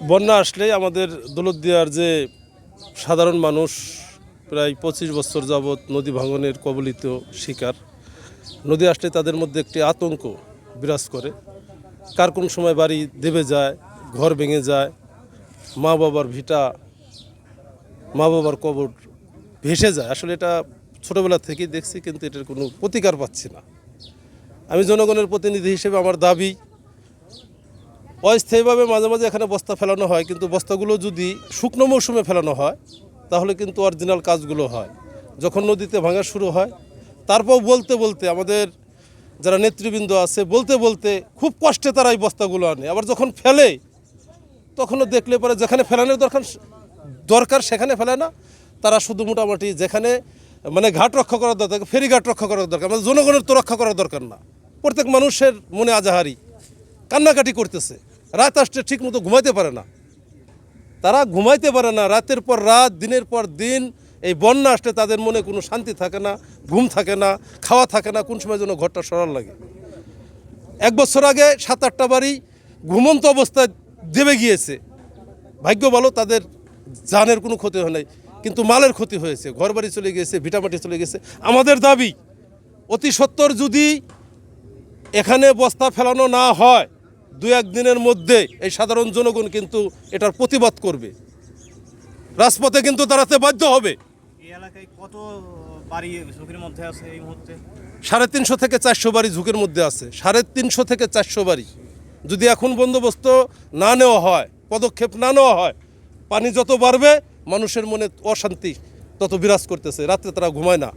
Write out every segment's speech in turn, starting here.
বন্যা আসলেই আমাদের দৌলতদিয়ার যে সাধারণ মানুষ, প্রায় পঁচিশ বছর যাবৎ নদী ভাঙনের কবলিত শিকার। নদী আসলে তাদের মধ্যে একটি আতঙ্ক বিরাজ করে। কার কোন সময় বাড়ি দেবে যায়, ঘর ভেঙে যায়, মা বাবার ভিটা, মা বাবার কবর ভেসে যায়। আসলে এটা ছোটোবেলা থেকেই দেখছি, কিন্তু এটার কোনো প্রতিকার পাচ্ছি না। আমি জনগণের প্রতিনিধি হিসেবে আমার দাবি অস্থায়ীভাবে মাঝে মাঝে এখানে বস্তা ফেলানো হয়, কিন্তু বস্তাগুলো যদি শুকনো মৌসুমে ফেলানো হয়, তাহলে কিন্তু অরিজিনাল কাজগুলো হয়। যখন নদীতে ভাঙা শুরু হয়, তারপর বলতে বলতে আমাদের যারা নেতৃবৃন্দ আছে, বলতে বলতে খুব কষ্টে তারা এই বস্তাগুলো আনে। আবার যখন ফেলে, তখনও দেখলে পরে যেখানে ফেলানোর দরকার দরকার সেখানে ফেলে না। তারা শুধু মোটামুটি যেখানে মানে ঘাট রক্ষা করার দরকার ফেরি ঘাট রক্ষা করার দরকার আমাদের জনগণের তো রক্ষা করার দরকার না। প্রত্যেক মানুষের মনে আজাহারি, কান্নাকাটি করতেছে। রাত আসতে ঠিক মতো ঘুমাইতে পারে না। তারা ঘুমাইতে পারে না, রাতের পর রাত, দিনের পর দিন, এই বন্যা আসলে তাদের মনে কোনো শান্তি থাকে না, ঘুম থাকে না, খাওয়া থাকে না, কোন সময় যেন ঘরটা সরার লাগে। এক বছর আগে সাত আটটা বাড়ি ঘুমন্ত অবস্থায় দেবে গিয়েছে। ভাগ্য ভালো, তাদের জানের কোনো ক্ষতি হয় নাই, কিন্তু মালের ক্ষতি হয়েছে। ঘর বাড়ি চলে গিয়েছে, ভিটামাটি চলে গেছে আমাদের দাবি, অতি সত্বর যদি এখানে বস্তা ফেলানো না হয় দু একদিনের মধ্যে এই সাধারণ জনগণ কিন্তু এটার প্রতিবাদ করবে। রাজপথে কিন্তু দাঁড়াতে বাধ্য হবে। সাড়ে তিনশো থেকে চারশো বাড়ি ঝুঁকির মধ্যে আছে। সাড়ে তিনশো থেকে চারশো বাড়ি। যদি এখন বন্দোবস্ত না নেওয়া হয় পদক্ষেপ না নেওয়া হয় পানি যত বাড়বে মানুষের মনে অশান্তি তত বিরাজ করতেছে। রাত্রে তারা ঘুমায় না।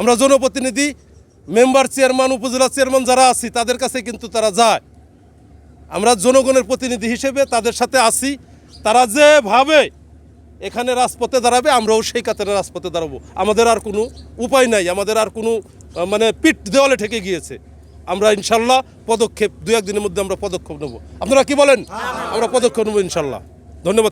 আমরা জনপ্রতিনিধি মেম্বার চেয়ারম্যান উপজেলা চেয়ারম্যান যারা আছি তাদের কাছে কিন্তু তারা যায়। আমরা জনগণের প্রতিনিধি হিসেবে তাদের সাথে আসি তারা যেভাবে এখানে রাজপথে দাঁড়াবে আমরাও সেই কাতারে রাজপথে দাঁড়াবো। আমাদের আর কোনো উপায় নাই আমাদের আর কোনো মানে পিঠ দেওয়ালে ঠেকে গিয়েছে। আমরা ইনশাল্লাহ পদক্ষেপ দু একদিনের মধ্যে আমরা পদক্ষেপ নেব। আপনারা কি বলেন? আমরা পদক্ষেপ নেব ইনশাল্লাহ। ধন্যবাদ।